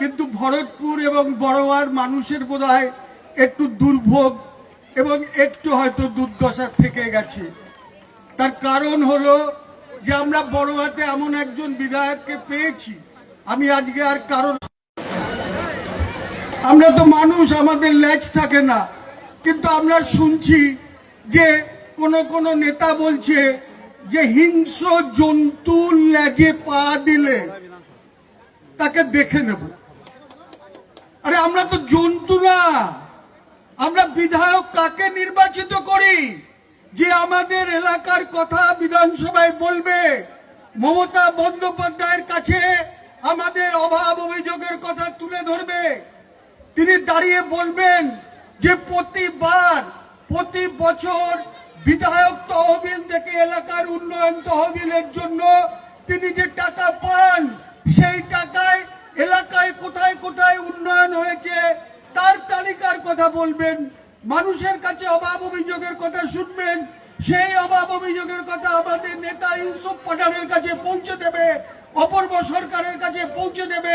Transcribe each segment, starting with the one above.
কিন্তু ভরতপুর এবং বড়োয়ার মানুষের বোধ একটু দুর্ভোগ এবং একটু হয়তো দুর্দশা থেকে গেছে। তার কারণ হলো যে আমরা বড়োয়াতে এমন একজন বিধায়ককে পেয়েছি। আমি আজকে আর কারণ আমরা তো মানুষ, আমাদের ল্যাজ থাকে না। কিন্তু আমরা শুনছি যে কোন কোন নেতা বলছে যে হিংস্র জন্তুর ল্যাজে পা দিলে তাকে দেখে নেব। আমরা তো জন্তু না। আমরা বিধায়ক কাকে নির্বাচিত করি? যে আমাদের এলাকার কথা বিধানসভায় বলবে। মমতা বন্দ্যোপাধ্যায়ের কাছে আমাদের অভাব অভিযোগের কথা তুলে ধরবে। তিনি দাঁড়িয়ে বলবেন যে প্রতিবার, প্রতি বছর বিধায়ক তহবিল থেকে এলাকার উন্নয়ন তহবিলের জন্য তিনি যে টাকা কথা বলবেন, মানুষের কাছে অভাব অভিযোগের কথা শুনবেন, সেই অভাব অভিযোগের কথা আমাদের নেতা ইউসুফ পাঠানের কাছে পৌঁছে দেবে, অপূর্ব সরকারের কাছে পৌঁছে দেবে।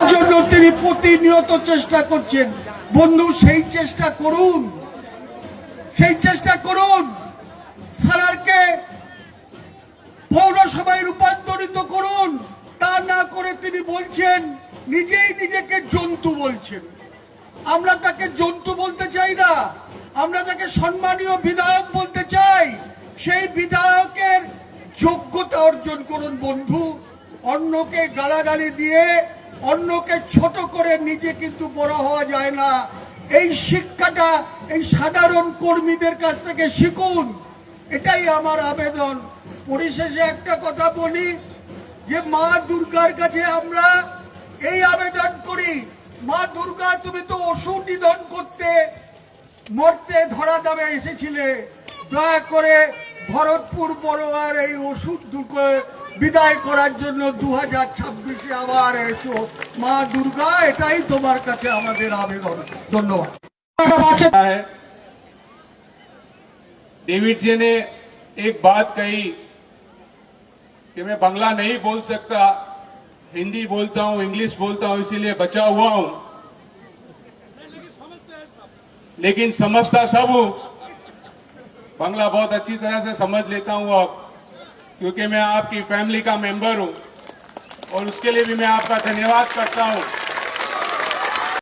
জন্য তিনি প্রতিনিয়ত চেষ্টা করছেন। বন্ধু, সেই চেষ্টা করুন। সেই চেষ্টা করুন। সালারকে পৌরসভায় রূপান্তরিত করুন। তা না করে তিনি বলছেন, নিজেই নিজেকে জন্তু বলছেন। আমরা তাকে জন্তু বলতে চাই না। আমরা তাকে সম্মানীয় বিধায়ক বলতে চাই। সেই বিধায়কের যোগ্যতা অর্জন করুন বন্ধু। অন্যকে গালাগালি দিয়ে, অন্যকে ছোট করে নিজে কিন্তু বড় হওয়া যায় না। এই শিক্ষাটা এই সাধারণ কর্মীদের কাছ থেকে শিখুন। এটাই আমার আবেদন। পরিশেষে একটা কথা বলি যে মা দুর্গার কাছে আমরা এই আবেদন করি। মা দুর্গা তুমি তো ওষুধ নিধন করতে মরতে ধরা দামে এসেছিলে দয়া করে ভরতপুর বড়োয়ার এই ওষুধ দুটো বিদায় করার জন্য দু হাজার ছাব্বিশে আবার এসো মা দুর্গা এটাই তোমার কাছে আমাদের আবেদন ধন্যবাদ है डेविड जी ने एक बात कही कि मैं बांग्ला नहीं बोल सकता हिंदी बोलता हूं इंग्लिश बोलता हूं इसीलिए बचा हुआ हूं लेकिन समझता सब हूँ। बंगला बहुत अच्छी तरह से समझ लेता हूँ अब क्योंकि मैं आपकी फैमिली का मेंबर हूँ। और उसके लिए भी मैं आपका धन्यवाद करता हूँ।